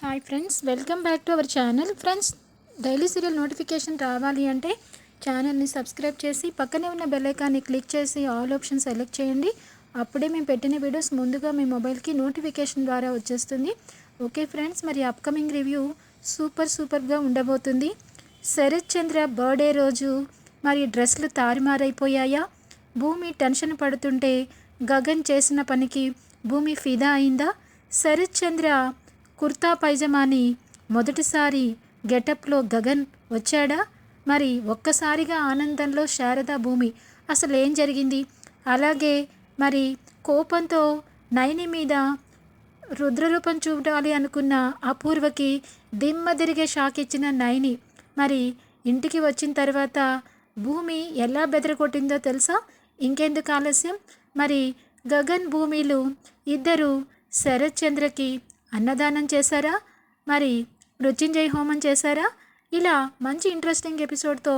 Hi friends welcome back to our channel friends daily serial notification రావాలి అంటే ఛానల్ని subscribe చేసి పక్కనే ఉన్న బెల్లైకాన్ని క్లిక్ చేసి ఆల్ ఆప్షన్ సెలెక్ట్ చేయండి. అప్పుడే మేము పెట్టిన వీడియోస్ ముందుగా మీ మొబైల్కి నోటిఫికేషన్ ద్వారా వచ్చేస్తుంది. ఓకే ఫ్రెండ్స్ మరి అప్కమింగ్ రివ్యూ సూపర్ సూపర్గా ఉండబోతుంది. శరత్ చంద్ర బర్త్డే రోజు మరి డ్రెస్లు తారుమారైపోయాయా? భూమి టెన్షన్ పడుతుంటే గగన్ చేసిన పనికి భూమి ఫిదా అయిందా? శరత్ చంద్ర కుర్తా పైజమాని మొదటిసారి గెటప్లో గగన్ వచ్చాడా? మరి ఒక్కసారిగా ఆనందంలో శారద భూమి అసలు ఏం జరిగింది? అలాగే మరి కోపంతో నయని మీద రుద్రరూపం చూడాలి అనుకున్న అపూర్వకి దిమ్మ తిరిగే షాక్ ఇచ్చిన నయని మరి ఇంటికి వచ్చిన తర్వాత భూమి ఎలా బెదరగొట్టిందో తెలుసా? ఇంకెందుకు ఆలస్యం? మరి గగన్ భూమిలు ఇద్దరు శరత్ చంద్రకి అన్నదానం చేశారా? మరి మృత్యుంజయ హోమం చేశారా? ఇలా మంచి ఇంట్రెస్టింగ్ ఎపిసోడ్తో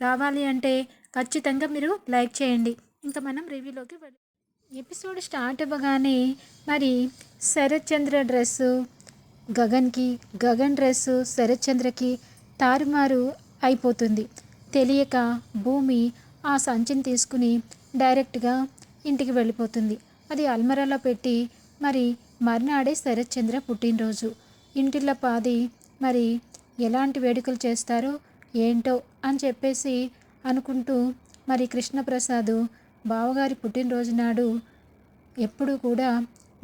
రావాలి అంటే ఖచ్చితంగా మీరు లైక్ చేయండి. ఇంకా మనం రివ్యూలోకి వెళ్ళి ఎపిసోడ్ స్టార్ట్ అవ్వగానే మరి శరత్ చంద్ర డ్రెస్సు గగన్కి గగన్ డ్రెస్సు శరత్ చంద్రకి తారుమారు అయిపోతుంది. తెలియక భూమి ఆ సంచిని తీసుకుని డైరెక్ట్గా ఇంటికి వెళ్ళిపోతుంది. అది అల్మరాలో పెట్టి మరి మర్నాడే శరత్చంద్ర పుట్టినరోజు. ఇంటిలో పాది మరి ఎలాంటి వేడుకలు చేస్తారో ఏంటో అని చెప్పేసి అనుకుంటూ మరి కృష్ణప్రసాద్ బావగారి పుట్టినరోజు నాడు ఎప్పుడూ కూడా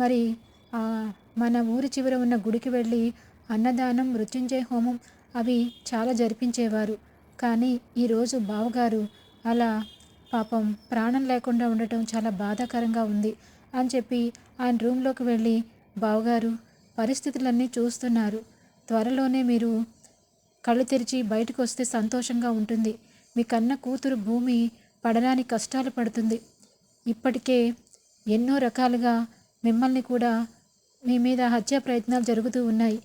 మరి మన ఊరి చివర ఉన్న గుడికి వెళ్ళి అన్నదానం మృత్యుంజయ హోమం అవి చాలా జరిపించేవారు. కానీ ఈరోజు బావగారు అలా పాపం ప్రాణం లేకుండా ఉండటం చాలా బాధాకరంగా ఉంది అని చెప్పి ఆయన రూమ్లోకి వెళ్ళి బావగారు పరిస్థితులన్నీ చూస్తున్నారు. త్వరలోనే మీరు కళ్ళు తెరిచి బయటకు వస్తే సంతోషంగా ఉంటుంది. మీ కన్న కూతురు భూమి పడడానికి కష్టాలు పడుతుంది. ఇప్పటికే ఎన్నో రకాలుగా మిమ్మల్ని కూడా మీ మీద హత్యా ప్రయత్నాలు జరుగుతూ ఉన్నాయి.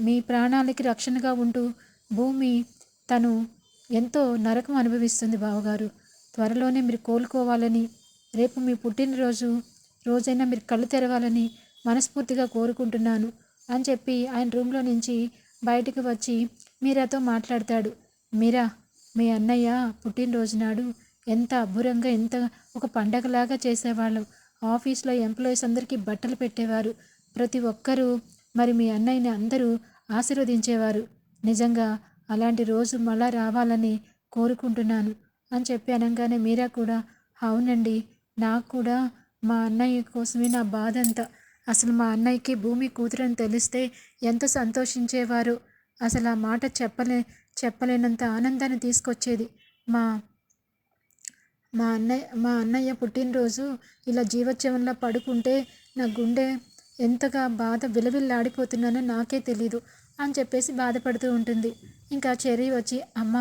మీ ప్రాణాలకి రక్షణగా ఉంటూ భూమి తను ఎంతో నరకం అనుభవిస్తుంది బావగారు. త్వరలోనే మీరు కోలుకోవాలని రేపు మీ పుట్టినరోజు రోజైనా మీరు కళ్ళు తెరవాలని మనస్ఫూర్తిగా కోరుకుంటున్నాను అని చెప్పి ఆయన రూమ్లో నుంచి బయటకు వచ్చి మీరాతో మాట్లాడతాడు. మీరా మీ అన్నయ్య పుట్టినరోజు నాడు ఎంత అబ్బురంగా ఎంత ఒక పండగలాగా చేసేవాళ్ళం. ఆఫీస్లో ఎంప్లాయీస్ అందరికీ బట్టలు పెట్టేవారు. ప్రతి ఒక్కరూ మరి మీ అన్నయ్యని అందరూ ఆశీర్వదించేవారు. నిజంగా అలాంటి రోజు మళ్ళా రావాలని కోరుకుంటున్నాను అని చెప్పి అనగానే మీరా కూడా అవునండి నాకు కూడా మా అన్నయ్య కోసమే నా బాధ అంతా అసలు మా అన్నయ్యకి భూమి కూతురని తెలిస్తే ఎంత సంతోషించేవారు. అసలు ఆ మాట చెప్పలే చెప్పలేనంత ఆనందాన్ని తీసుకొచ్చేది. మా మా అన్నయ్య మా అన్నయ్య పుట్టినరోజు ఇలా జీవోత్సవంలో పడుకుంటే నా గుండె ఎంతగా బాధ విలవిల్లాడిపోతున్నానో నాకే తెలీదు అని చెప్పేసి బాధపడుతూ ఉంటుంది. ఇంకా చెర్రీ వచ్చి అమ్మ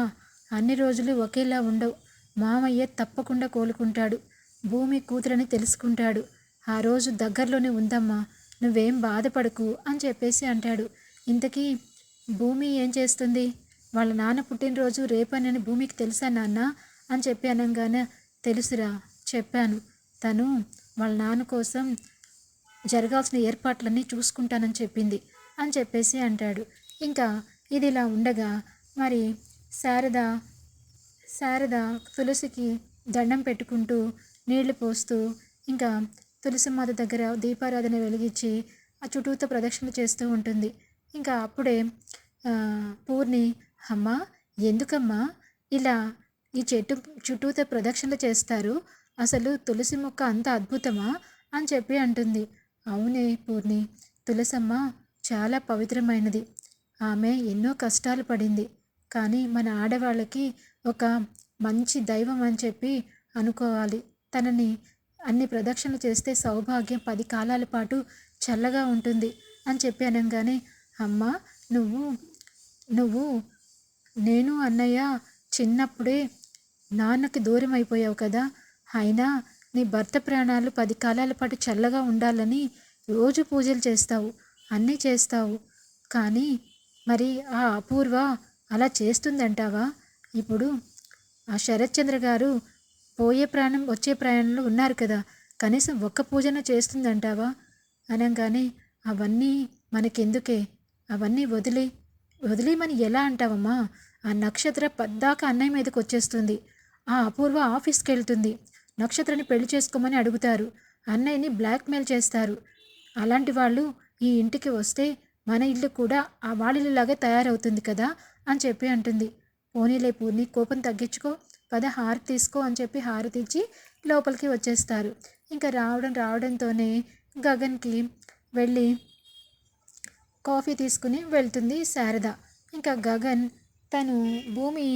అన్ని రోజులు ఒకేలా ఉండవు. మామయ్య తప్పకుండా కోలుకుంటాడు. భూమి కూతురని తెలుసుకుంటాడు. ఆ రోజు దగ్గరలోనే ఉందమ్మా నువ్వేం బాధపడకు అని చెప్పేసి అంటాడు. ఇంతకీ భూమి ఏం చేస్తుంది? వాళ్ళ నాన్న పుట్టినరోజు రేపనని భూమికి తెలుసా నాన్న? అని చెప్పి అనగానే తెలుసురా చెప్పాను. తను వాళ్ళ నాన్న కోసం జరగాల్సిన ఏర్పాట్లన్నీ చూసుకుంటానని చెప్పింది అని చెప్పేసి అంటాడు. ఇంకా ఇది ఇలా ఉండగా మరి శారద శారద తులసికి దండం పెట్టుకుంటూ నీళ్ళు పోస్తూ ఇంకా తులసి మాత దగ్గర దీపారాధన వెలిగించి ఆ చుట్టూతో ప్రదక్షిణలు చేస్తూ ఉంటుంది. ఇంకా అప్పుడే పూర్ణి అమ్మా ఎందుకమ్మా? ఇలా ఈ చెట్టు చుట్టూతో ప్రదక్షిణలు చేస్తారు. అసలు తులసి మొక్క అంత అద్భుతమా? అని చెప్పి అంటుంది. అవునే పూర్ణి తులసమ్మ చాలా పవిత్రమైనది. ఆమె ఎన్నో కష్టాలు పడింది. కానీ మన ఆడవాళ్ళకి ఒక మంచి దైవం అని చెప్పి అనుకోవాలి. తనని అన్ని ప్రదక్షిణలు చేస్తే సౌభాగ్యం పది కాలాల పాటు చల్లగా ఉంటుంది అని చెప్పి అనగానే అమ్మ నువ్వు నువ్వు నేను అన్నయ్య చిన్నప్పుడే నాన్నకి దూరం అయిపోయావు కదా. అయినా నీ భర్త ప్రాణాలు పది కాలాల పాటు చల్లగా ఉండాలని రోజు పూజలు చేస్తావు అన్నీ చేస్తావు. కానీ మరి ఆ అపూర్వ అలా చేస్తుందంటావా? ఇప్పుడు ఆ శరత్చంద్ర గారు పోయే ప్రాణం వచ్చే ప్రయాణంలో ఉన్నారు కదా. కనీసం ఒక్క పూజన చేస్తుందంటావా? అనగానే అవన్నీ మనకెందుకే? అవన్నీ వదిలే వదిలేమని ఎలా అంటావమ్మా? ఆ నక్షత్ర పద్దాక అన్నయ్య మీదకి వచ్చేస్తుంది ఆ అపూర్వ ఆఫీస్కి వెళ్తుంది నక్షత్రని పెళ్ళి చేసుకోమని అడుగుతారు. అన్నయ్యని బ్లాక్మెయిల్ చేస్తారు. అలాంటి వాళ్ళు ఈ ఇంటికి వస్తే మన ఇల్లు కూడా ఆ వాళ్ళలాగే తయారవుతుంది కదా అని చెప్పి అంటుంది. పోనీలే పూర్ణి కోపం తగ్గించుకో. పద హారతి తీసుకో అని చెప్పి హారతి ఇచ్చి లోపలికి వచ్చేస్తారు. ఇంకా రావడం రావడంతోనే గగన్కి వెళ్ళి కాఫీ తీసుకుని వెళ్తుంది శారద. ఇంకా గగన్ తను భూమి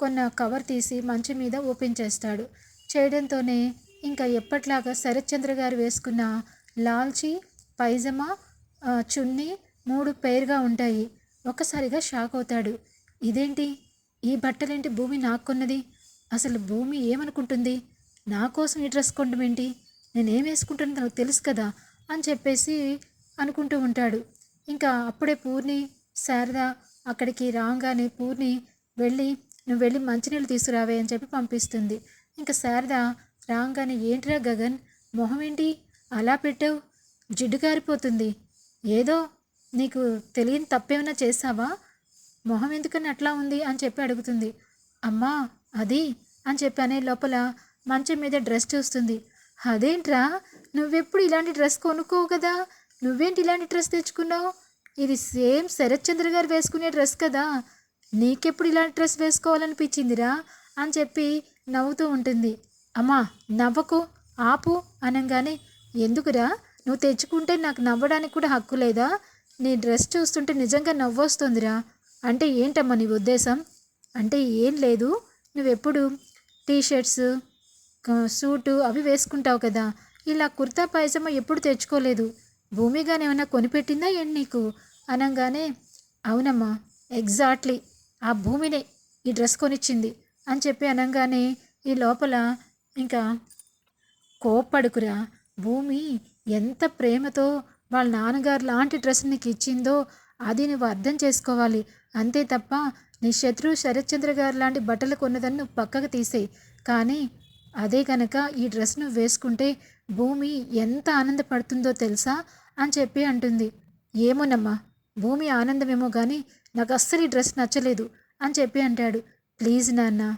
కొన్న కవర్ తీసి మంచం మీద ఓపెన్ చేస్తాడు. చేయడంతోనే ఇంకా ఎప్పట్లాగా శరత్చంద్ర గారు వేసుకున్న లాల్చి పైజమా చున్నీ మూడు పేరుగా ఉంటాయి. ఒక్కసారిగా షాక్ అవుతాడు. ఇదేంటి? ఈ బట్టలేంటి భూమి నాకు కొన్నది? అసలు భూమి ఏమనుకుంటుంది? నా కోసం ఈ డ్రెస్ కొండమేంటి ఏంటి? నేనేం వేసుకుంటానో తనకు తెలుసు కదా అని చెప్పేసి అనుకుంటూ ఉంటాడు. ఇంకా అప్పుడే పూర్ణి శారద అక్కడికి రాగానే పూర్ణి వెళ్ళి నువ్వు వెళ్ళి మంచినీళ్ళు తీసుకురావే అని చెప్పి పంపిస్తుంది. ఇంకా శారద రాగానే ఏంట్రా గగన్? మొహం ఏంటి? అలా పెట్టావు? జిడ్డు కారిపోతుంది. ఏదో నీకు తెలియని తప్పేమైనా చేసావా? మొహం ఎందుకని అట్లా ఉంది? అని చెప్పి అడుగుతుంది. అమ్మా అది అని చెప్పానే లోపల మంచం మీద డ్రెస్ చూస్తుంది. అదేంట్రా? నువ్వెప్పుడు ఇలాంటి డ్రెస్ కొనుక్కోవు కదా? నువ్వేంటి ఇలాంటి డ్రెస్ తెచ్చుకున్నావు? ఇది సేమ్ శరత్ చంద్ర గారు వేసుకునే డ్రెస్ కదా? నీకెప్పుడు ఇలాంటి డ్రెస్ వేసుకోవాలనిపించిందిరా? అని చెప్పి నవ్వుతూ ఉంటుంది. అమ్మా నవ్వకు ఆపు అనగానే ఎందుకురా? నువ్వు తెచ్చుకుంటే నాకు నవ్వడానికి కూడా హక్కు లేదా? నీ డ్రెస్ చూస్తుంటే నిజంగా నవ్వొస్తుందిరా. అంటే ఏంటమ్మా నీ ఉద్దేశం? అంటే ఏం లేదు? నువ్వెప్పుడు టీ షర్ట్స్ సూటు అవి వేసుకుంటావు కదా? ఇలా కుర్తా పైజమా ఎప్పుడు తెచ్చుకోలేదు? భూమిగాని ఏమైనా కొనిపెట్టిందా ఏంటి నీకు? అనగానే అవునమ్మా ఎగ్జాక్ట్లీ ఆ భూమినే ఈ డ్రెస్ కొనిచ్చింది అని చెప్పి అనగానే ఈ లోపల ఇంకా కోప్పడుకురా భూమి ఎంత ప్రేమతో వాళ్ళ నాన్నగారు లాంటి డ్రెస్ నీకు ఇచ్చిందో అది నువ్వు అర్థం చేసుకోవాలి. అంతే తప్ప నీ శత్రువు శరత్చంద్ర గారు లాంటి బట్టలు కొన్నదని నువ్వు పక్కకు తీసేయి. కానీ అదే కనుక ఈ డ్రెస్ నువ్వు వేసుకుంటే భూమి ఎంత ఆనందపడుతుందో తెలుసా? అని చెప్పి అంటుంది. ఏమోనమ్మా భూమి ఆనందమేమో కానీ నాకు అస్సలు ఈ డ్రెస్ నచ్చలేదు అని చెప్పి అంటాడు. ప్లీజ్ నాన్న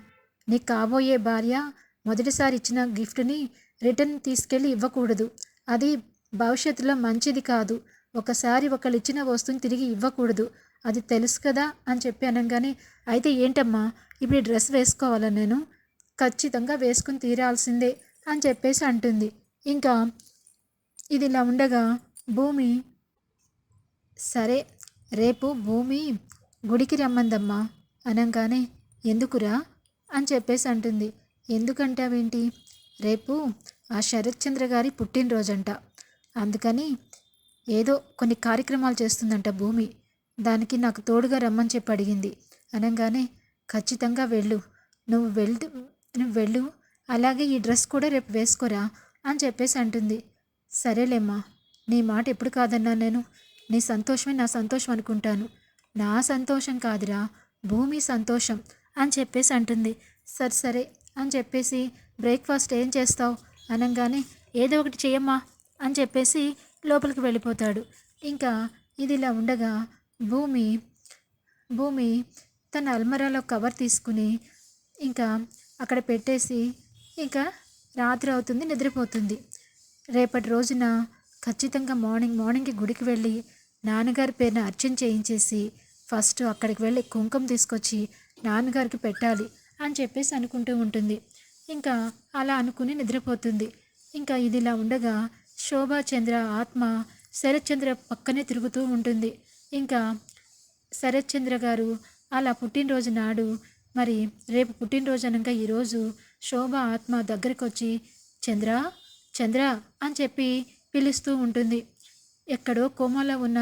నీకు కాబోయే భార్య మొదటిసారి ఇచ్చిన గిఫ్ట్ని రిటర్న్ తీసుకెళ్ళి ఇవ్వకూడదు. అది భవిష్యత్తులో మంచిది కాదు. ఒకసారి ఒకళ్ళు ఇచ్చిన వస్తువుని తిరిగి ఇవ్వకూడదు. అది తెలుసు కదా అని చెప్పి అనగానే అయితే ఏంటమ్మా ఇప్పుడు ఈ డ్రెస్ వేసుకోవాలా నేను? ఖచ్చితంగా వేసుకుని తీరాల్సిందే అని చెప్పేసి అంటుంది. ఇంకా ఇది ఇలా ఉండగా భూమి సరే రేపు భూమి గుడికి రమ్మందమ్మా అనగానే ఎందుకురా? అని చెప్పేసి అంటుంది. ఎందుకంటావేంటి రేపు ఆ శరత్చంద్ర గారి పుట్టినరోజంట. అందుకని ఏదో కొన్ని కార్యక్రమాలు చేస్తుందంట భూమి. దానికి నాకు తోడుగా రమ్మని చెప్పి అడిగింది. అనగానే ఖచ్చితంగా వెళ్ళు. నువ్వు వెళ్ నువ్వు వెళ్ళు. అలాగే ఈ డ్రెస్ కూడా రేపు వేసుకోరా? అని చెప్పేసి అంటుంది. సరేలేమ్మా నీ మాట ఎప్పుడు కాదన్నా నేను. నీ సంతోషమే నా సంతోషం అనుకుంటాను. నా సంతోషం కాదురా భూమి సంతోషం అని చెప్పేసి అంటుంది. సరే సరే అని చెప్పేసి బ్రేక్ఫాస్ట్ ఏం చేస్తావు? అనగానే ఏదో ఒకటి చేయమ్మా అని చెప్పేసి లోపలికి వెళ్ళిపోతాడు. ఇంకా ఇది ఇలా ఉండగా భూమి భూమి తన అల్మరాలో కవర్ తీసుకుని ఇంకా అక్కడ పెట్టేసి ఇంకా రాత్రి అవుతుంది నిద్రపోతుంది. రేపటి రోజున ఖచ్చితంగా మార్నింగ్ మార్నింగ్కి గుడికి వెళ్ళి నాన్నగారి పేరున అర్చన చేయించేసి ఫస్ట్ అక్కడికి వెళ్ళి కుంకుమ తీసుకొచ్చి నాన్నగారికి పెట్టాలి అని చెప్పేసి అనుకుంటూ ఉంటుంది. ఇంకా అలా అనుకుని నిద్రపోతుంది. ఇంకా ఇది ఇలా ఉండగా శోభాచంద్ర ఆత్మ శరత్చంద్ర పక్కనే తిరుగుతూ ఉంటుంది. ఇంకా శరత్చంద్ర గారు అలా పుట్టినరోజు నాడు మరి రేపు పుట్టినరోజు అనగా ఈరోజు శోభ ఆత్మ దగ్గరికి వచ్చి చంద్ర చంద్ర అని చెప్పి పిలుస్తూ ఉంటుంది. ఎక్కడో కోమాలో ఉన్న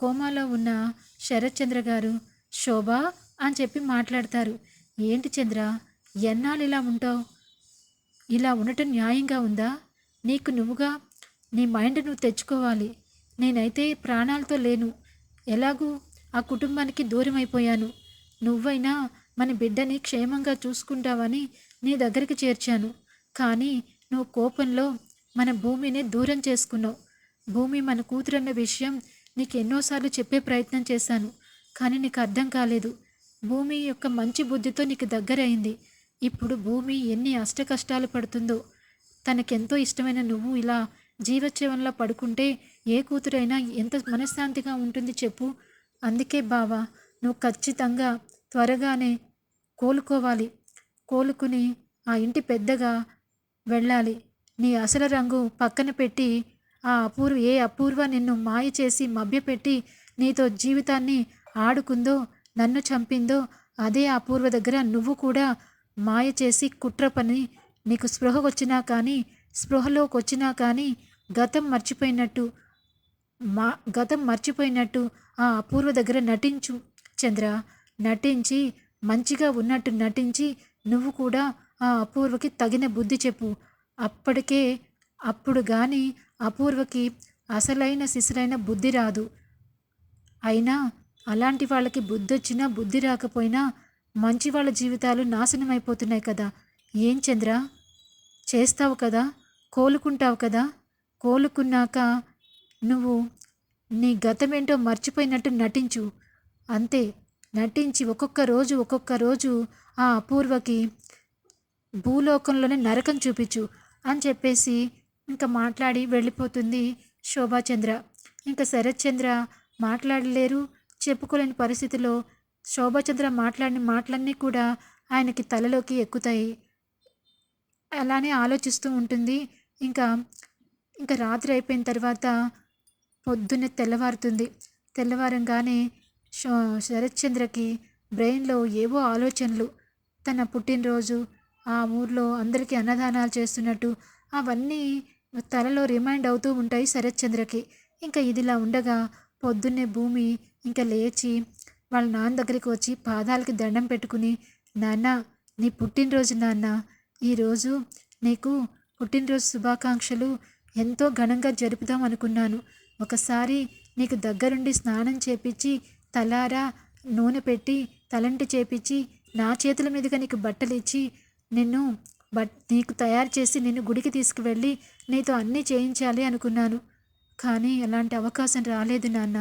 కోమాలో ఉన్న శరత్చంద్ర గారు శోభ అని చెప్పి మాట్లాడతారు. ఏంటి చంద్ర ఎన్నాళ్ళు ఇలా ఉంటావు? ఇలా ఉండటం న్యాయంగా ఉందా? నీకు నువ్వుగా నీ మైండ్ నువ్వు తెచ్చుకోవాలి. నేనైతే ప్రాణాలతో లేను. ఎలాగూ ఆ కుటుంబానికి దూరం అయిపోయాను నువ్వైనా మన బిడ్డని క్షేమంగా చూసుకుంటావని నీ దగ్గరికి చేర్చాను. కానీ నువ్వు కోపంలో మన భూమిని దూరం చేసుకున్నావు. భూమి మన కూతురన్న విషయం నీకు ఎన్నోసార్లు చెప్పే ప్రయత్నం చేశాను. కానీ నీకు అర్థం కాలేదు. భూమి యొక్క మంచి బుద్ధితో నీకు దగ్గరైంది. ఇప్పుడు భూమి ఎన్ని అష్ట కష్టాలు పడుతుందో తనకెంతో ఇష్టమైన నువ్వు ఇలా జీవోత్సవంలో పడుకుంటే ఏ కూతురైనా ఎంత మనశ్శాంతిగా ఉంటుంది చెప్పు. అందుకే బావా నువ్వు ఖచ్చితంగా త్వరగానే కోలుకోవాలి. కోలుకుని ఆ ఇంటి పెద్దగా వెళ్ళాలి. నీ అసలు రంగు పక్కన పెట్టి ఆ అపూర్వ ఏ అపూర్వ నిన్ను మాయ చేసి మభ్యపెట్టి నీతో జీవితాన్ని ఆడుకుందో నన్ను చంపిందో అదే అపూర్వ దగ్గర నువ్వు కూడా మాయ చేసి కుట్ర పని నీకు స్పృహ వచ్చినా కానీ స్పృహలోకి వచ్చినా కానీ గతం మర్చిపోయినట్టు మా గతం మర్చిపోయినట్టు ఆ అపూర్వ దగ్గర నటించు చంద్ర నటించి మంచిగా ఉన్నట్టు నటించి నువ్వు కూడా ఆ అపూర్వకి తగిన బుద్ధి చెప్పు. అప్పటికే అప్పుడు కానీ అపూర్వకి అసలైన సిసలైన బుద్ధి రాదు. అయినా అలాంటి వాళ్ళకి బుద్ధి వచ్చినా బుద్ధి రాకపోయినా మంచి వాళ్ళ జీవితాలు నాశనం అయిపోతున్నాయి కదా. ఏం చంద్ర? చేస్తావు కదా? కోలుకుంటావు కదా? కోలుకున్నాక నువ్వు నీ గతమేంటో మర్చిపోయినట్టు నటించు. అంతే నటించి ఒక్కొక్క రోజు ఒక్కొక్క రోజు ఆ అపూర్వకి భూలోకంలోనే నరకం చూపించు అని చెప్పేసి ఇంకా మాట్లాడి వెళ్ళిపోతుంది శోభాచంద్ర. ఇంకా శరత్చంద్ర మాట్లాడలేరు చెప్పుకోలేని పరిస్థితిలో శోభాచంద్ర మాట్లాడిన మాటలన్నీ కూడా ఆయనకి తలలోకి ఎక్కుతాయి. అలానే ఆలోచిస్తూ ఉంటుంది. ఇంకా ఇంకా రాత్రి అయిపోయిన తర్వాత పొద్దున్నే తెల్లవారుతుంది. తెల్లవారంగానే శరత్చంద్రకి బ్రెయిన్లో ఏవో ఆలోచనలు. తన పుట్టినరోజు ఆ ఊర్లో అందరికీ అన్నదానాలు చేస్తున్నట్టు అవన్నీ తలలో రిమైండ్ అవుతూ ఉంటాయి శరత్చంద్రకి. ఇంకా ఇదిలా ఉండగా పొద్దున్నే భూమి ఇంకా లేచి వాళ్ళ నాన్న దగ్గరికి వచ్చి పాదాలకి దండం పెట్టుకుని నాన్న నీ పుట్టినరోజు నాన్న ఈరోజు నీకు పుట్టినరోజు శుభాకాంక్షలు ఎంతో ఘనంగా జరుపుదాం అనుకున్నాను. ఒకసారి నీకు దగ్గరుండి స్నానం చేపించి తలారా నూనె పెట్టి తలంటి చేపించి నా చేతుల మీదుగా నీకు బట్టలు ఇచ్చి నిన్ను బట్ నీకు తయారు చేసి నిన్ను గుడికి తీసుకువెళ్ళి నీతో అన్నీ చేయించాలి అనుకున్నాను. కానీ అలాంటి అవకాశం రాలేదు నాన్న.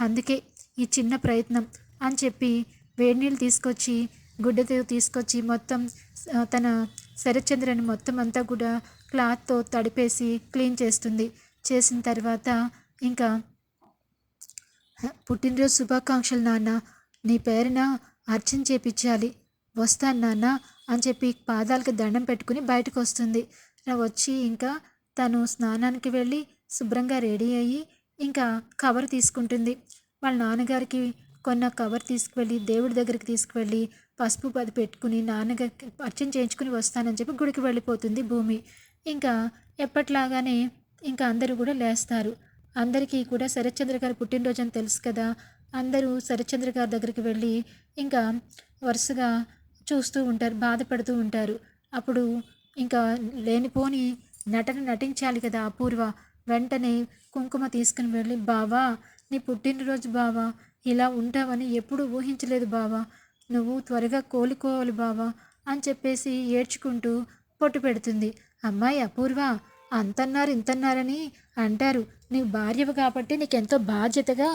అందుకే ఈ చిన్న ప్రయత్నం అని చెప్పి వేడి నీళ్ళు తీసుకొచ్చి గుడ్డతో తీసుకొచ్చి మొత్తం తన శరత్చంద్రని మొత్తం అంతా కూడా క్లాత్తో తడిపేసి క్లీన్ చేస్తుంది. చేసిన తర్వాత ఇంకా పుట్టినరోజు శుభాకాంక్షలు నాన్న. నీ పేరున అర్చన చేపించాలి. వస్తాను నాన్న అని చెప్పి పాదాలకు దండం పెట్టుకుని బయటకు వస్తుంది వచ్చి ఇంకా తను స్నానానికి వెళ్ళి శుభ్రంగా రెడీ అయ్యి ఇంకా కవర్ తీసుకుంటుంది. వాళ్ళ నాన్నగారికి కొన్న కవర్ తీసుకువెళ్ళి దేవుడి దగ్గరికి తీసుకువెళ్ళి పసుపు పది పెట్టుకుని నాన్నగారికి అర్చన చేయించుకుని వస్తానని చెప్పి గుడికి వెళ్ళిపోతుంది భూమి. ఇంకా ఎప్పట్లాగానే ఇంకా అందరూ కూడా లేస్తారు. అందరికీ కూడా శరత్చంద్ర గారి పుట్టినరోజు అని తెలుసు కదా. అందరూ శరత్చంద్ర గారి దగ్గరికి వెళ్ళి ఇంకా వరుసగా చూస్తూ ఉంటారు బాధపడుతూ ఉంటారు. అప్పుడు ఇంకా లేనిపోని నటన నటించాలి కదా అపూర్వ. వెంటనే కుంకుమ తీసుకుని వెళ్ళి బావా నీ పుట్టినరోజు బావా ఇలా ఉంటావని ఎప్పుడూ ఊహించలేదు బావా. నువ్వు త్వరగా కోలుకోవాలి బావా అని చెప్పేసి ఏడ్చుకుంటూ పొట్టు పెడుతుంది. అమ్మాయి అపూర్వ అంతన్నారు ఇంతన్నారని అంటారు. నీవు భార్యవు కాబట్టి నీకెంతో బాధ్యతగా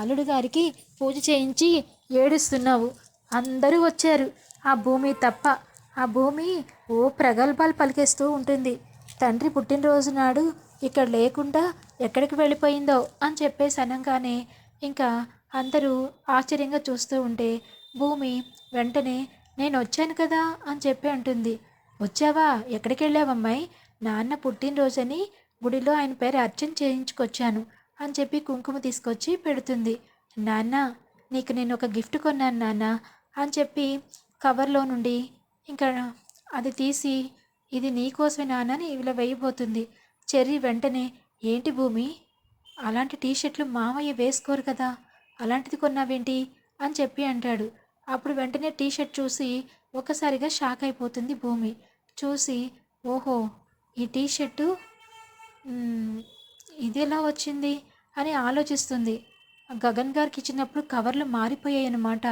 అల్లుడు గారికి పూజ చేయించి ఏడుస్తున్నావు. అందరూ వచ్చారు. ఆ భూమి తప్ప ఆ భూమి ఓ ప్రగల్భాలు పలికేస్తూ ఉంటుంది. తండ్రి పుట్టినరోజు నాడు ఇక్కడ లేకుండా ఎక్కడికి వెళ్ళిపోయిందో అని చెప్పేసి అనగానే ఇంకా అందరూ ఆశ్చర్యంగా చూస్తూ ఉంటే భూమి వెంటనే నేను వచ్చాను కదా అని చెప్పి అంటుంది. వచ్చావా? ఎక్కడికి వెళ్ళావమ్మాయి? నాన్న పుట్టినరోజని గుడిలో ఆయన పేరు అర్చన చేయించుకొచ్చాను అని చెప్పి కుంకుమ తీసుకొచ్చి పెడుతుంది. నాన్న నీకు నేను ఒక గిఫ్ట్ కొన్నాను నాన్న అని చెప్పి కవర్లో నుండి ఇంకా అది తీసి ఇది నీకోసమే నాన్న అని ఇలా వేయబోతుంది. చెర్రీ వెంటనే ఏంటి భూమి? అలాంటి టీషర్ట్లు మామయ్య వేసుకోరు కదా అలాంటిది కొన్నావేంటి? అని చెప్పి అంటాడు. అప్పుడు వెంటనే టీషర్ట్ చూసి ఒక్కసారిగా షాక్ అయిపోతుంది భూమి. చూసి ఓహో ఈ టీ షర్టు ఇది ఎలా వచ్చింది అని ఆలోచిస్తుంది. గగన్ గారికి ఇచ్చినప్పుడు కవర్లు మారిపోయాయి అన్నమాట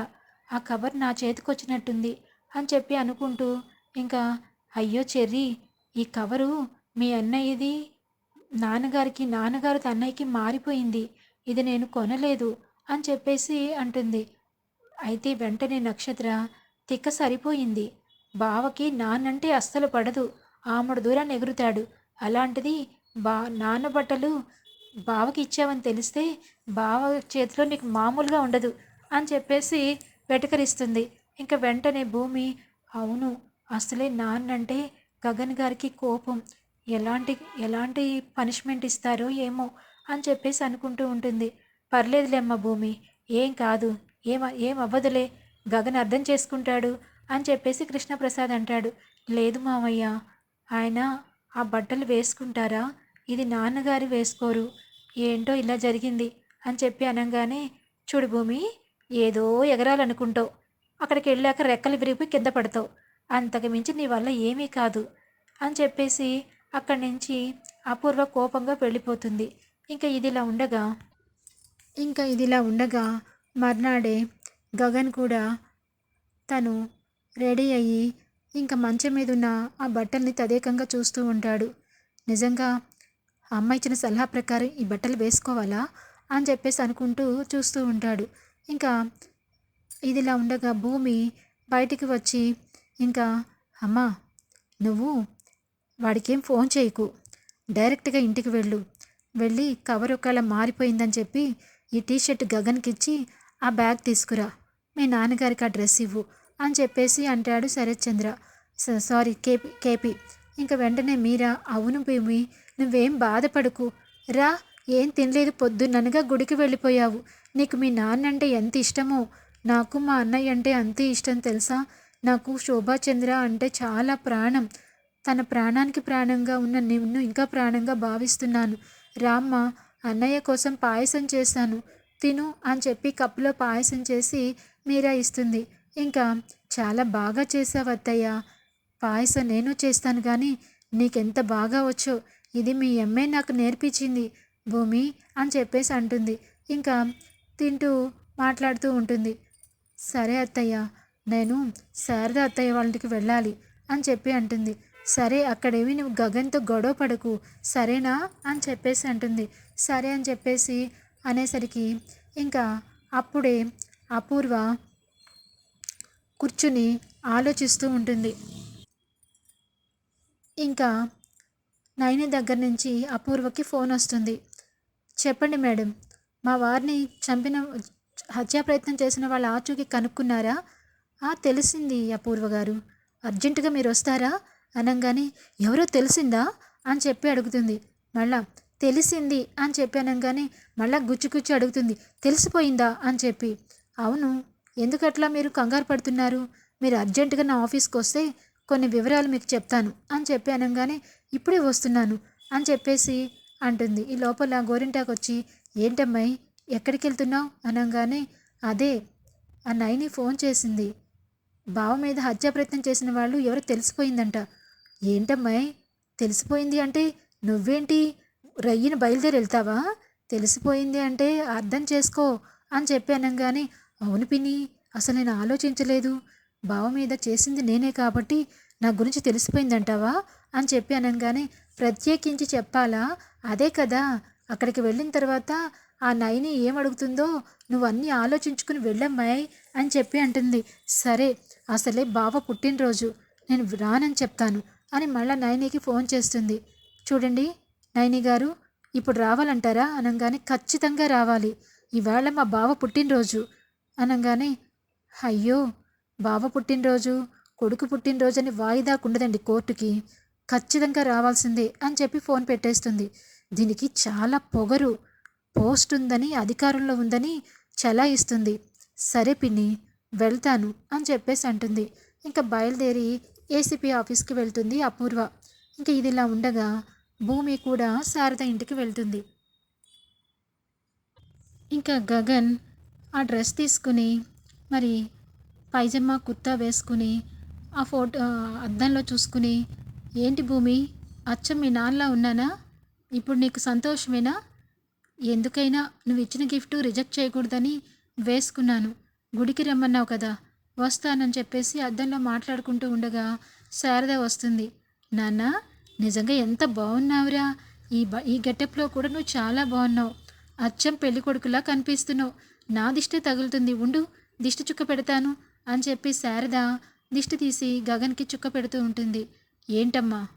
ఆ కవర్ నా చేతికి వచ్చినట్టుంది అని చెప్పి అనుకుంటూ ఇంకా అయ్యో చెర్రీ ఈ కవరు మీ అన్నయ్యది నాన్నగారికి నాన్నగారి అన్నయ్యకి మారిపోయింది. ఇది నేను కొనలేదు అని చెప్పేసి అంటుంది. అయితే వెంటనే నక్షత్ర తిక్క సరిపోయింది. బావకి నాన్నంటే అస్సలు పడదు. ఆమడు దూరాన్ని ఎగురుతాడు. అలాంటిది బా నాన్న బట్టలు బావకి ఇచ్చావని తెలిస్తే బావ చేతిలో నీకు మామూలుగా ఉండదు అని చెప్పేసి వెటకరిస్తుంది. ఇంకా వెంటనే భూమి అవును అసలే నాన్నంటే గగన్ గారికి కోపం. ఎలాంటి ఎలాంటి పనిష్మెంట్ ఇస్తారో ఏమో అని చెప్పేసి అనుకుంటూ ఉంటుంది. పర్లేదులే అమ్మ భూమి ఏం కాదు ఏం ఏం అవ్వదులే గగన్ అర్థం చేసుకుంటాడు అని చెప్పేసి కృష్ణప్రసాద్ అంటాడు. లేదు మామయ్య ఆయన ఆ బట్టలు వేసుకుంటారా? ఇది నాన్నగారు వేసుకోరు. ఏంటో ఇలా జరిగింది అని చెప్పి అనగానే చూడు భూమి ఏదో ఎగరాలనుకుంటావు. అక్కడికి వెళ్ళాక రెక్కలు విరిగిపోయి కింద పడతావు. అంతకు మించి నీ వల్ల ఏమీ కాదు అని చెప్పేసి అక్కడి నుంచి అపూర్వ కోపంగా వెళ్ళిపోతుంది. ఇంకా ఇదిలా ఉండగా ఇంకా ఇదిలా ఉండగా మర్నాడే గగన్ కూడా తను రెడీ అయ్యి ఇంకా మంచం మీద ఉన్న ఆ బట్టల్ని తదేకంగా చూస్తూ ఉంటాడు. నిజంగా అమ్మ ఇచ్చిన సలహా ప్రకారం ఈ బట్టలు వేసుకోవాలా? అని చెప్పేసి అనుకుంటూ చూస్తూ ఉంటాడు. ఇంకా ఇదిలా ఉండగా భూమి బయటికి వచ్చి ఇంకా అమ్మా నువ్వు వాడికేం ఫోన్ చేయకు. డైరెక్ట్గా ఇంటికి వెళ్ళు. వెళ్ళి కవర్ ఒకవేళ మారిపోయిందని చెప్పి ఈ టీషర్ట్ గగన్కి ఇచ్చి ఆ బ్యాగ్ తీసుకురా. మీ నాన్నగారికి ఆ డ్రెస్ ఇవ్వు. అని చెప్పేసి అంటాడు శరత్చంద్ర. స- సారీ కేపీ కేపీ. ఇంకా వెంటనే మీరా అవును భూమి నువ్వేం బాధపడకు. రా ఏం తినలేదు పొద్దున్ననగా గుడికి వెళ్ళిపోయావు. నీకు మీ నాన్న అంటే ఎంత ఇష్టమో నాకు మా అన్నయ్య అంటే అంతే ఇష్టం తెలుసా? నాకు శోభాచంద్ర అంటే చాలా ప్రాణం. తన ప్రాణానికి ప్రాణంగా ఉన్న నిన్ను ఇంకా ప్రాణంగా భావిస్తున్నాను. రామ్మ అన్నయ్య కోసం పాయసం చేశాను. తిను అని చెప్పి కప్పులో పాయసం చేసి మీరా ఇస్తుంది. ఇంకా చాలా బాగా చేసావు అత్తయ్య. పాయసం నేను చేస్తాను కానీ నీకెంత బాగా వచ్చో ఇది మీ అమ్మే నాకు నేర్పించింది. భూమి అని చెప్పేసి అంటుంది. ఇంకా తింటూ మాట్లాడుతూ ఉంటుంది. సరే అత్తయ్య నేను శారద అత్తయ్య వాళ్ళకి వెళ్ళాలి అని చెప్పి అంటుంది. సరే అక్కడేమి నువ్వు గగన్తో గొడవ పడకు సరేనా అని చెప్పేసి అంటుంది. సరే అని చెప్పేసి అనేసరికి ఇంకా అప్పుడే అపూర్వ కూర్చుని ఆలోచిస్తూ ఉంటుంది. ఇంకా నైని దగ్గర నుంచి అపూర్వకి ఫోన్ వస్తుంది. చెప్పండి మేడం మా వారిని చంపిన హత్యా ప్రయత్నం చేసిన వాళ్ళ ఆచూకీ కనుక్కున్నారా? "ఆ, తెలిసింది అపూర్వ గారు. అర్జెంటుగా మీరు వస్తారా? అనగానే ఎవరో తెలిసిందా? అని చెప్పి అడుగుతుంది. మళ్ళా తెలిసింది అని చెప్పి అనగానే మళ్ళా గుచ్చి గుచ్చి అడుగుతుంది. తెలిసిపోయిందా? అని చెప్పి. అవును ఎందుకట్లా మీరు కంగారు పడుతున్నారు? మీరు అర్జెంటుగా నా ఆఫీస్కి వస్తే కొన్ని వివరాలు మీకు చెప్తాను అని చెప్పి అనగానే ఇప్పుడే వస్తున్నాను అని చెప్పేసి అంటుంది. ఈ లోపల గోరింటాకు వచ్చి ఏంటమ్మాయి ఎక్కడికి వెళ్తున్నావు? అనగానే అదే ఆ నైని ఫోన్ చేసింది. బావ మీద హత్యా ప్రయత్నం చేసిన వాళ్ళు ఎవరో తెలిసిపోయిందంట. ఏంటమ్మాయి తెలిసిపోయింది అంటే నువ్వేంటి? రయ్యను బయలుదేరి వెళ్తావా? తెలిసిపోయింది అంటే అర్థం చేసుకో అని చెప్పి అనగానే అవును పిన్ని అసలు నేను ఆలోచించలేదు. బావ మీద చేసింది నేనే కాబట్టి నా గురించి తెలిసిపోయిందంటావా అని చెప్పి అనగానే ప్రత్యేకించి చెప్పాలా? అదే కదా అక్కడికి వెళ్ళిన తర్వాత ఆ నైని ఏమడుగుతుందో నువ్వు అన్నీ ఆలోచించుకుని వెళ్ళమ్మాయి అని చెప్పి అంటుంది. సరే అసలే బావ పుట్టినరోజు నేను రానని చెప్తాను అని మళ్ళా నైనికి ఫోన్ చేస్తుంది. చూడండి నైని గారు ఇప్పుడు రావాలంటారా? అనగానే ఖచ్చితంగా రావాలి. ఇవాళ మా బావ పుట్టినరోజు. అనగానే అయ్యో బావ పుట్టినరోజు కొడుకు పుట్టినరోజు అని వాయిదాకుండదండి కోర్టుకి. ఖచ్చితంగా రావాల్సిందే అని చెప్పి ఫోన్ పెట్టేస్తుంది. దీనికి చాలా పొగరు పోస్ట్ ఉందని అధికారంలో ఉందని చలాయిస్తుంది. సరే పిన్ని వెళ్తాను అని చెప్పేసి అంటుంది. ఇంకా బయలుదేరి ఏసీపీ ఆఫీస్కి వెళ్తుంది అపూర్వ. ఇంకా ఇదిలా ఉండగా భూమి కూడా శారద ఇంటికి వెళ్తుంది. ఇంకా గగన్ ఆ డ్రెస్ తీసుకుని మరి పైజమ్మా కుర్తా వేసుకుని ఆ ఫోటో అద్దంలో చూసుకుని ఏంటి భూమి అచ్చం మీ నాన్నలా ఉన్నానా? ఇప్పుడు నీకు సంతోషమేనా? ఎందుకైనా నువ్వు ఇచ్చిన గిఫ్ట్ రిజెక్ట్ చేయకూడదని వేసుకున్నాను. గుడికి రమ్మన్నావు కదా వస్తానని చెప్పేసి అద్దంలో మాట్లాడుకుంటూ ఉండగా శారద వస్తుంది. నాన్న నిజంగా ఎంత బాగున్నావురా. ఈ బ ఈ గెటప్లో కూడా నువ్వు చాలా బాగున్నావు. అచ్చం పెళ్ళికొడుకులా కనిపిస్తున్నావు. నా దిష్టి తగులుతుంది ఉండు దిష్టి చుక్క పెడతాను అని చెప్పి శారద దిష్టి తీసి గగన్కి చుక్క పెడుతూ ఉంటుంది. ఏంటమ్మా?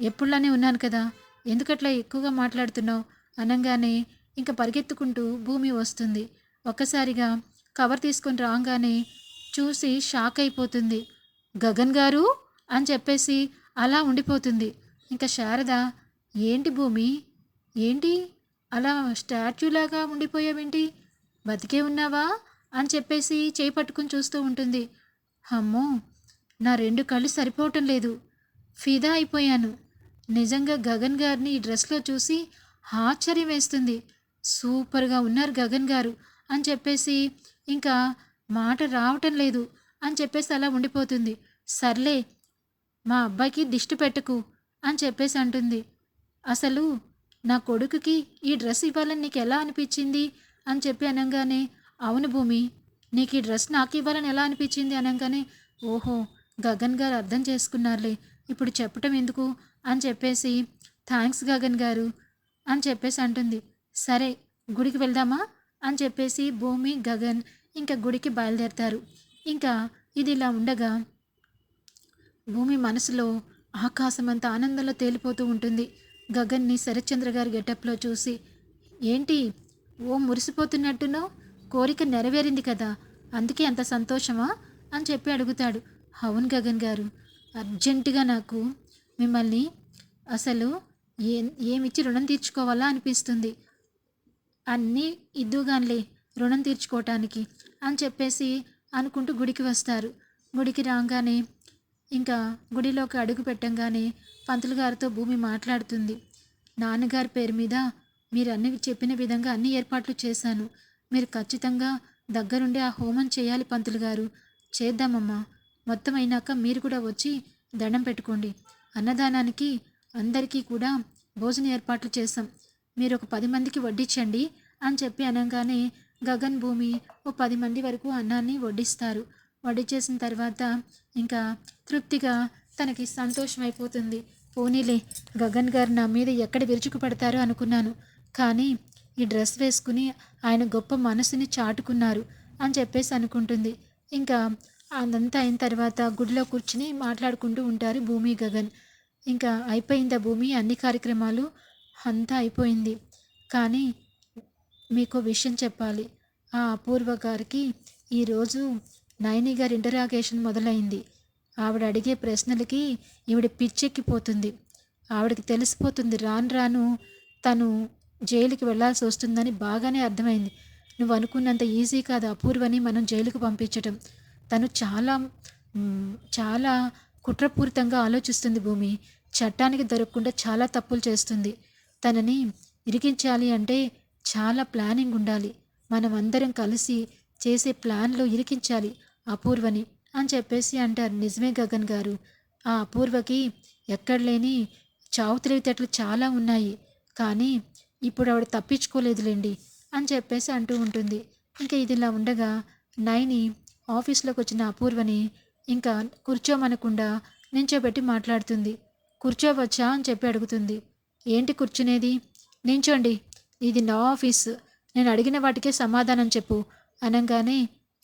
ఎప్పుడులానే ఉన్నాను కదా ఎందుకట్లా ఎక్కువగా మాట్లాడుతున్నావు? అనగానే ఇంకా పరిగెత్తుకుంటూ భూమి వస్తుంది. ఒక్కసారిగా కవర్ తీసుకొని రాగానే చూసి షాక్ అయిపోతుంది. గగన్ గారు? అని చెప్పేసి అలా ఉండిపోతుంది. ఇంకా శారద ఏంటి భూమి? ఏంటి? అలా స్టాచ్యూలాగా ఉండిపోయావేంటి? బతికే ఉన్నావా? అని చెప్పేసి చేయి పట్టుకుని చూస్తూ ఉంటుంది. అమ్మో నా రెండు కళ్ళు సరిపోవటం లేదు. ఫిదా అయిపోయాను. నిజంగా గగన్ గారిని ఈ డ్రెస్లో చూసి ఆశ్చర్యం వేస్తుంది. సూపర్గా ఉన్నారు గగన్ గారు అని చెప్పేసి ఇంకా మాట రావటం లేదు అని చెప్పేసి అలా ఉండిపోతుంది. సర్లే మా అబ్బాయికి దిష్టి పెట్టకు అని చెప్పేసి అంటుంది. అసలు నా కొడుకుకి ఈ డ్రెస్ ఇవ్వాలని నీకు ఎలా అనిపించింది? అని చెప్పి అనగానే అవును భూమి నీకు ఈ డ్రెస్ నాకు ఇవ్వాలని ఎలా అనిపించింది? అనగానే ఓహో గగన్ గారు అర్థం చేసుకున్నారులే. ఇప్పుడు చెప్పటం ఎందుకు? అని చెప్పేసి థ్యాంక్స్ గగన్ గారు అని చెప్పేసి అంటుంది. సరే గుడికి వెళ్దామా? అని చెప్పేసి భూమి గగన్ ఇంకా గుడికి బయలుదేరతారు. ఇంకా ఇది ఇలా ఉండగా భూమి మనసులో ఆకాశమంత ఆనందంలో తేలిపోతూ ఉంటుంది. గగన్ని శరత్చంద్ర గారి గెటప్లో చూసి ఏంటి ఓ మురిసిపోతున్నట్టునో కోరిక నెరవేరింది కదా అందుకే అంత సంతోషమా? అని చెప్పి అడుగుతాడు. అవును గగన్ గారు అర్జెంటుగా నాకు మిమ్మల్ని అసలు ఏ ఏమిచ్చి రుణం తీర్చుకోవాలా అనిపిస్తుంది. అన్నీ ఇద్దుగానిలే రుణం తీర్చుకోవటానికి అని చెప్పేసి అనుకుంటూ గుడికి వస్తారు. గుడికి రాగానే ఇంకా గుడిలోకి అడుగు పెట్టంగానే పంతులు గారితో భూమి మాట్లాడుతుంది. నాన్నగారి పేరు మీద మీరు అన్ని చెప్పిన విధంగా అన్ని ఏర్పాట్లు చేశాను. మీరు ఖచ్చితంగా దగ్గరుండి ఆ హోమం చేయాలి పంతులు గారు. చేద్దామమ్మా. మొత్తం అయినాక మీరు కూడా వచ్చి దండం పెట్టుకోండి. అన్నదానానికి అందరికీ కూడా భోజన ఏర్పాట్లు చేశాం. మీరు ఒక పది మందికి వడ్డించండి అని చెప్పి అనగానే గగన్ భూమి ఓ పది మంది వరకు అన్నాన్ని వడ్డిస్తారు. వడ్డించేసిన తర్వాత ఇంకా తృప్తిగా తనకి సంతోషం అయిపోతుంది పోనీలే గగన్ గారు నా మీద ఎక్కడ విరుచుకు పడతారో అనుకున్నాను. కానీ ఈ డ్రెస్ వేసుకుని ఆయన గొప్ప మనసుని చాటుకున్నారు అని చెప్పేసి అనుకుంటుంది. ఇంకా అదంతా అయిన తర్వాత గుడిలో కూర్చుని మాట్లాడుకుంటూ ఉంటారు భూమి గగన్. ఇంకా అయిపోయిందా భూమి? అన్ని కార్యక్రమాలు అంతా అయిపోయింది. కానీ మీకు విషయం చెప్పాలి. ఆ అపూర్వ గారికి ఈరోజు నైని గారి ఇంటరాగేషన్ మొదలైంది. ఆవిడ అడిగే ప్రశ్నలకి ఈవిడ పిచ్చెక్కిపోతుంది. ఆవిడకి తెలిసిపోతుంది రాను రాను తను జైలుకి వెళ్ళాల్సి వస్తుందని బాగానే అర్థమైంది. నువ్వు అనుకున్నంత ఈజీ కాదు అపూర్వని మనం జైలుకు పంపించటం. తను చాలా చాలా కుట్రపూరితంగా ఆలోచిస్తుంది భూమి. చట్టానికి దొరకకుండా చాలా తప్పులు చేస్తుంది. తనని ఇరికించాలి అంటే చాలా ప్లానింగ్ ఉండాలి. మనం అందరం కలిసి చేసే ప్లాన్లో ఇరికించాలి అపూర్వని అని చెప్పేసి అంటారు నిజమే గగన్ గారు. ఆ అపూర్వకి ఎక్కడ లేని చావు తెలివితేటలు చాలా ఉన్నాయి. కానీ ఇప్పుడు ఆవిడ తప్పించుకోలేదులేండి అని చెప్పేసి అంటూ ఉంటుంది. ఇంకా ఇదిలా ఉండగా నైని ఆఫీస్లోకి వచ్చిన అపూర్వని ఇంకా కూర్చోమనకుండా నించోబెట్టి మాట్లాడుతుంది. కూర్చోవచ్చా అని చెప్పి అడుగుతుంది. ఏంటి కూర్చునేది? నించోండి. ఇది నా ఆఫీస్. నేను అడిగిన వాటికే సమాధానం చెప్పు అనగానే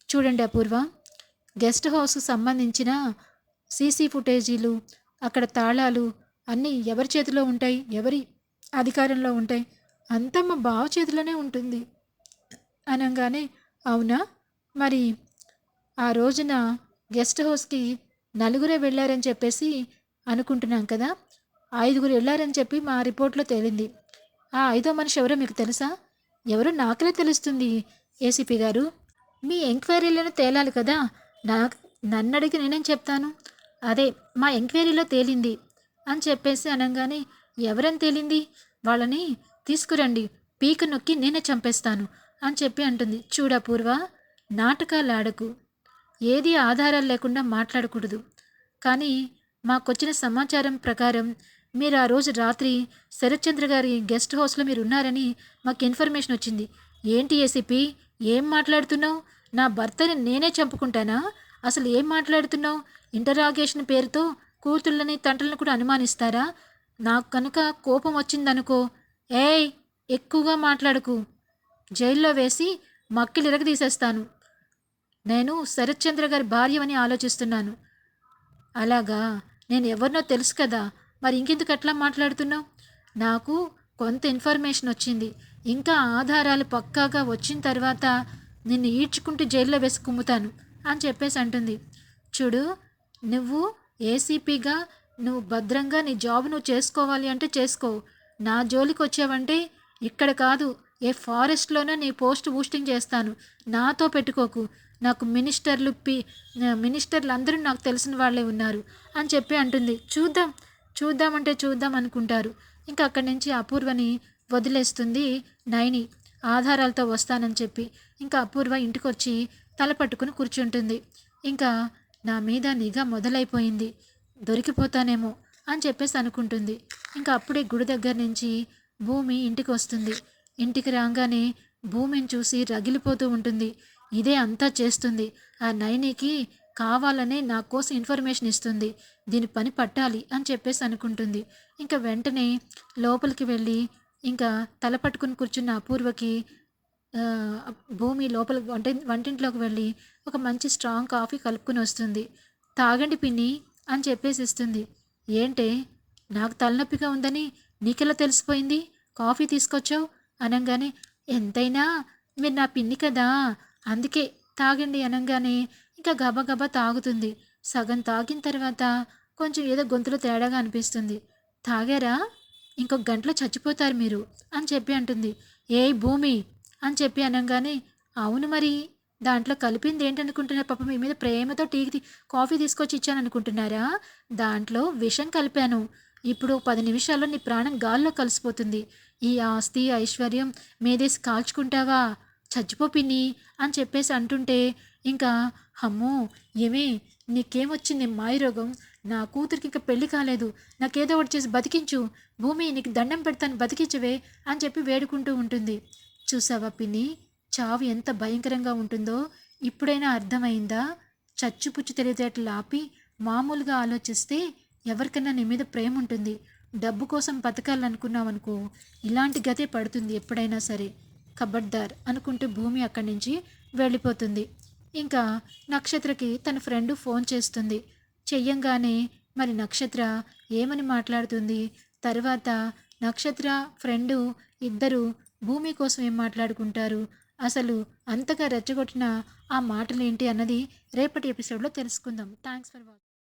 చూడండి అపూర్వ గెస్ట్ హౌస్కు సంబంధించిన సీసీ ఫుటేజీలు అక్కడ తాళాలు అన్నీ ఎవరి చేతిలో ఉంటాయి? ఎవరి అధికారంలో ఉంటాయి? అంతా మా బావ చేతిలోనే ఉంటుంది. అనగానే అవునా? మరి ఆ రోజున గెస్ట్ హౌస్కి నలుగురే వెళ్ళారని చెప్పేసి అనుకుంటున్నాం కదా? ఐదుగురు వెళ్ళారని చెప్పి మా రిపోర్ట్లో తేలింది. ఆ ఐదో మనిషి ఎవరో మీకు తెలుసా? ఎవరో నాకలే తెలుస్తుంది ఏసీపీ గారు. మీ ఎంక్వైరీలోనే తేలాలి కదా? నా నన్ను అడిగి నేనేం చెప్తాను? అదే మా ఎంక్వైరీలో తేలింది అని చెప్పేసి అనగానే ఎవరని తేలింది? వాళ్ళని తీసుకురండి పీక నొక్కి నేనే చంపేస్తాను అని చెప్పి అంటుంది. చూడ పూర్వ నాటకాలు ఆడకు ఏది ఆధారాలు లేకుండా మాట్లాడకూడదు. కానీ మాకొచ్చిన సమాచారం ప్రకారం మీరు ఆ రోజు రాత్రి శరత్చంద్ర గారి గెస్ట్ హౌస్లో మీరు ఉన్నారని మాకు ఇన్ఫర్మేషన్ వచ్చింది. ఏంటి ఏసీపీ ఏం మాట్లాడుతున్నావు? నా భర్తని నేనే చంపుకుంటానా? అసలు ఏం మాట్లాడుతున్నావు? ఇంటరాగేషన్ పేరుతో కూతుళ్ళని తండ్రులను కూడా అనుమానిస్తారా? నాకు కనుక కోపం వచ్చిందనుకో ఏయ్ ఎక్కువగా మాట్లాడకు. జైల్లో వేసి మక్కిలు ఇరగదీసేస్తాను నేను శరత్చంద్ర గారి భార్యమని ఆలోచిస్తున్నాను. అలాగా? నేను ఎవరినో తెలుసు కదా. మరి ఇంకెందుకు అట్లా మాట్లాడుతున్నావు? నాకు కొంత ఇన్ఫర్మేషన్ వచ్చింది. ఇంకా ఆధారాలు పక్కాగా వచ్చిన తర్వాత నిన్ను ఈడ్చుకుంటూ జైల్లో వేసి కుమ్ముతాను అని చెప్పేసి అంటుంది. చూడు నువ్వు ఏసీపీగా నువ్వు భద్రంగా నీ జాబ్ నువ్వు చేసుకోవాలి అంటే చేసుకో. నా జోలికి వచ్చావంటే ఇక్కడ కాదు ఏ ఫారెస్ట్లోనే నీ పోస్ట్ బూస్టింగ్ చేస్తాను. నాతో పెట్టుకోకు. నాకు మినిస్టర్లు పి మినిస్టర్లు అందరూ నాకు తెలిసిన వాళ్ళే ఉన్నారు అని చెప్పి అంటుంది. చూద్దాం చూద్దామంటే చూద్దాం అనుకుంటారు. ఇంకా అక్కడి నుంచి అపూర్వని వదిలేస్తుంది నైని. ఆధారాలతో వస్తానని చెప్పి ఇంకా అపూర్వ ఇంటికి వచ్చి తల పట్టుకుని కూర్చుంటుంది. ఇంకా నా మీద నిఘా మొదలైపోయింది. దొరికిపోతానేమో. అని చెప్పేసి అనుకుంటుంది. ఇంకా అప్పుడే గుడి దగ్గర నుంచి భూమి ఇంటికి వస్తుంది. ఇంటికి రాగానే భూమిని చూసి రగిలిపోతూ ఉంటుంది. ఇదే అంతా చేస్తుంది. ఆ నైనికి కావాలనే నా కోసం ఇన్ఫర్మేషన్ ఇస్తుంది. దీని పని పట్టాలి అని చెప్పేసి అనుకుంటుంది. ఇంకా వెంటనే లోపలికి వెళ్ళి ఇంకా తల పట్టుకుని కూర్చున్న అపూర్వకి భూమి లోపల వంట వంటింట్లోకి వెళ్ళి ఒక మంచి స్ట్రాంగ్ కాఫీ కలుపుకుని వస్తుంది. తాగండి పిన్ని అని చెప్పేసి ఇస్తుంది. ఏంటే? నాకు తలనొప్పిగా ఉందని నీకెలా తెలిసిపోయింది? కాఫీ తీసుకొచ్చావు? అనగానే ఎంతైనా? మీరు నా పిన్ని కదా? అందుకే తాగండి అనగానే ఇంకా గబగబా తాగుతుంది. సగం తాగిన తర్వాత కొంచెం ఏదో గొంతులో తేడాగా అనిపిస్తుంది. తాగారా? ఇంకొక గంటలో చచ్చిపోతారు మీరు అని చెప్పి అంటుంది. ఏ భూమి అని చెప్పి అనగానే అవును మరి. దాంట్లో కలిపింది ఏంటనుకుంటున్నారు? పాప మీ మీద ప్రేమతో టీ కాఫీ తీసుకొచ్చి ఇచ్చాను అనుకుంటున్నారా దాంట్లో విషం కలిపాను. ఇప్పుడు పది నిమిషాల్లో నీ ప్రాణం గాల్లో కలిసిపోతుంది. ఈ ఆస్తి ఐశ్వర్యం మీదేసి కాల్చుకుంటావా? చచ్చిపో పిన్ని అని చెప్పేసి అంటుంటే ఇంకా అమ్మో ఏమే నీకేమొచ్చింది మాయరోగం నా కూతురికి ఇంకా పెళ్ళి కాలేదు. నాకేదో ఒకటి చేసి బతికించు. భూమి నీకు దండం పెడతాను బతికించవే అని చెప్పి వేడుకుంటూ ఉంటుంది. చూసావా పిన్ని? చావు ఎంత భయంకరంగా ఉంటుందో ఇప్పుడైనా అర్థమైందా? చచ్చుపుచ్చు తెలియజేటలు ఆపి మామూలుగా ఆలోచిస్తే ఎవరికైనా నీ మీద ప్రేమ ఉంటుంది డబ్బు కోసం బతకాలనుకున్నావనుకో ఇలాంటి గతే పడుతుంది ఎప్పుడైనా సరే. కబడ్దార్ అనుకుంటూ భూమి అక్కడి నుంచి వెళ్ళిపోతుంది. ఇంకా నక్షత్రకి తన ఫ్రెండ్ ఫోన్ చేస్తుంది. చెయ్యంగానే మరి నక్షత్ర ఏమని మాట్లాడుతుంది? తర్వాత నక్షత్ర ఫ్రెండు ఇద్దరు భూమి కోసం ఏం మాట్లాడుకుంటారు? అసలు అంతగా రెచ్చగొట్టిన ఆ మాటలు ఏంటి అన్నది రేపటి ఎపిసోడ్లో తెలుసుకుందాం. Thanks for watching